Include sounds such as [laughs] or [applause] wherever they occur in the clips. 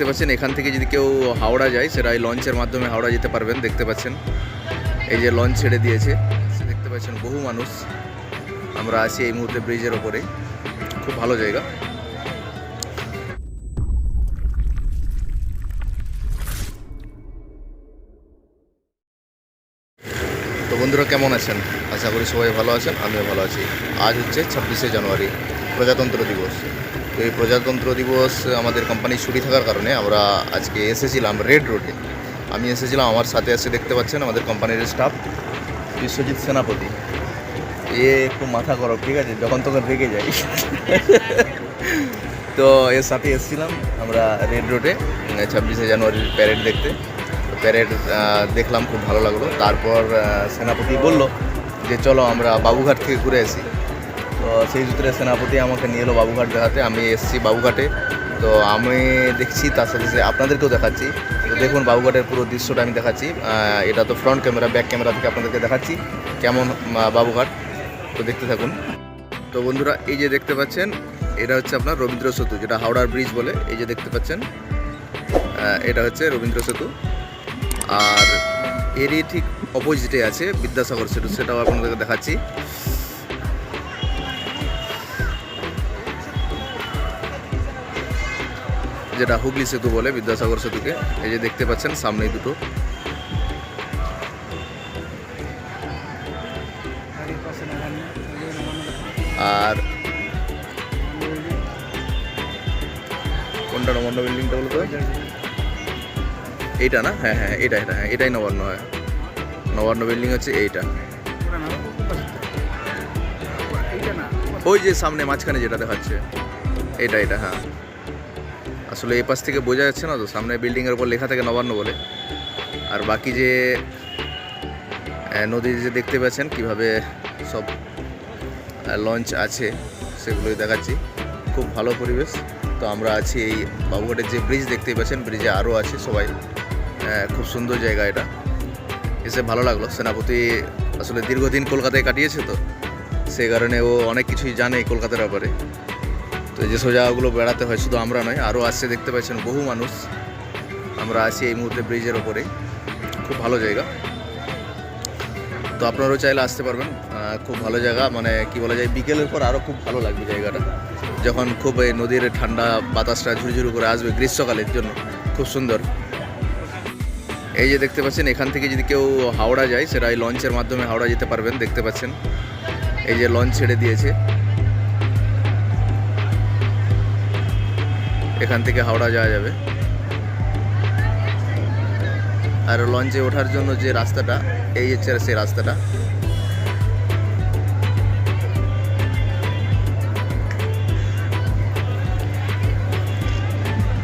দেখতে পাচ্ছেন, এখান থেকে যদি কেউ হাওড়া যায়, সেটা এই লঞ্চের মাধ্যমে হাওড়া যেতে পারবেন, দেখতে পাচ্ছেন। এই যে লঞ্চ ছেড়ে দিয়েছে, দেখতে পাচ্ছেন বহু মানুষ। আমরা আছি এই মুহূর্তে ব্রিজের ওপরে। খুব ভালো জায়গা। তো বন্ধুরা, কেমন আছেন? আশা করি সবাই ভালো আছেন, আমিও ভালো আছি। আজ হচ্ছে ছাব্বিশে জানুয়ারি, প্রজাতন্ত্র দিবস। তো এই প্রজাতন্ত্র দিবস আমাদের কোম্পানি ছুটি থাকার কারণে আমরা আজকে এসেছিলাম রেড রোডে আমি এসেছিলাম, আমার সাথে এসে দেখতে পাচ্ছেন আমাদের কোম্পানির স্টাফ বিশ্বজিৎ সেনাপতি। এ একটু মাথা গরম, ঠিক আছে? যখন তখন রেগে যাই [laughs] তো এর সাথে এসেছিলাম আমরা রেড রোডে ছাব্বিশে জানুয়ারির প্যারেড দেখতে। প্যারেড দেখলাম, খুব ভালো লাগল। তারপর সেনাপতি বলল যে, চলো আমরা বাবুঘাট থেকে ঘুরে আসি। সেই সূত্রে সেনাপতি আমাকে নিয়ে এলো বাবুঘাট দেখাতে। আমি এসেছি বাবুঘাটে। তো আমি দেখছি তার সাথে সাথে আপনাদেরকেও দেখাচ্ছি। তো দেখুন বাবুঘাটের পুরো দৃশ্যটা আমি দেখাচ্ছি। এটা তো ফ্রন্ট ক্যামেরা ব্যাক ক্যামেরা থেকে আপনাদেরকে দেখাচ্ছি কেমন বাবুঘাট। তো দেখতে থাকুন। তো বন্ধুরা, এই যে দেখতে পাচ্ছেন, এটা হচ্ছে আপনার রবীন্দ্র সেতু, যেটা হাওড়ার ব্রিজ বলে। এই যে দেখতে পাচ্ছেন এটা হচ্ছে রবীন্দ্র সেতু। আর এরই ঠিক অপোজিটে আছে বিদ্যাসাগর সেতু, সেটাও আপনাদেরকে দেখাচ্ছি। যেটা হুগলি সেতু বলে, বিদ্যাসাগর সেতুকে। এই যে দেখতে পাচ্ছেন, সামনেই দুটো। আর কোনটা নবান্ন বিল্ডিংটা বলতো? এইটা না? হ্যাঁ হ্যাঁ এটা এটা হ্যাঁ এটাই নবান্ন, হয়। নবান্ন বিল্ডিং হচ্ছে এইটা। ওই যে সামনে মাঝখানে যেটা দেখাচ্ছে। এটা এটা হ্যাঁ। আসলে এই পাশ থেকে বোঝা যাচ্ছে না তো, সামনে বিল্ডিংয়ের উপর লেখা থাকে নবান্ন বলে। আর বাকি যে নদী যে দেখতে পাচ্ছেন, কীভাবে সব লঞ্চ আছে, সেগুলোই দেখাচ্ছি। খুব ভালো পরিবেশ। তো আমরা আছি এই বাবুঘাটের যে ব্রিজ দেখতেই পাচ্ছেন ব্রিজে আরও আছে সবাই। খুব সুন্দর জায়গা এটা। এসে ভালো লাগল। সেনাপতি আসলে দীর্ঘদিন কলকাতায় কাটিয়েছে তো সেই কারণে ও অনেক কিছুই জানে কলকাতার ব্যাপারে। তো যেসব জায়গাগুলো বেড়াতে হয়, শুধু আমরা নয়, আরও আসছে, দেখতে পাচ্ছেন বহু মানুষ। আমরা আছি এই মুহূর্তে ব্রিজের ওপরে খুব ভালো জায়গা। তো আপনারাও চাইলে আসতে পারবেন। খুব ভালো জায়গা মানে কি বলা যায়, বিকেলের পর আরও খুব ভালো লাগবে জায়গাটা। যখন খুব এই নদীর ঠান্ডা বাতাসটা ঝুরঝুরু করে আসবে গ্রীষ্মকালের জন্য, খুব সুন্দর। এই যে দেখতে পাচ্ছেন, এখান থেকে যদি কেউ হাওড়া যায়, সেটা এই লঞ্চের মাধ্যমে হাওড়া যেতে পারবেন, দেখতে পাচ্ছেন। এই যে লঞ্চ ছেড়ে দিয়েছে। এখান থেকে হাওড়া যাওয়া যাবে। আর লঞ্চে ওঠার জন্য যে রাস্তাটা, এই হচ্ছে সেই রাস্তাটা।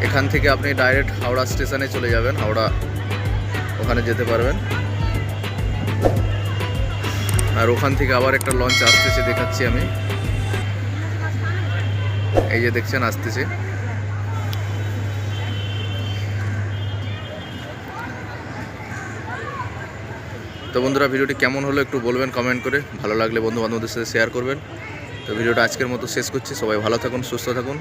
এখান থেকে আপনি ডাইরেক্ট হাওড়া স্টেশনে চলে যাবেন, হাওড়া ওখানে যেতে পারবেন। আর ওখান থেকে আবার একটা লঞ্চ আসতেছে, দেখাচ্ছি আমি। এই যে দেখছেন, আসতেছে। তো বন্ধুরা, ভিডিওটি কেমন হলো একটু বলবেন কমেন্ট করে। ভালো লাগলে বন্ধু বান্ধবদের সাথে শেয়ার করবেন। তো ভিডিওটা আজকের মতো শেষ করছি। সবাই ভালো থাকুন, সুস্থ থাকুন।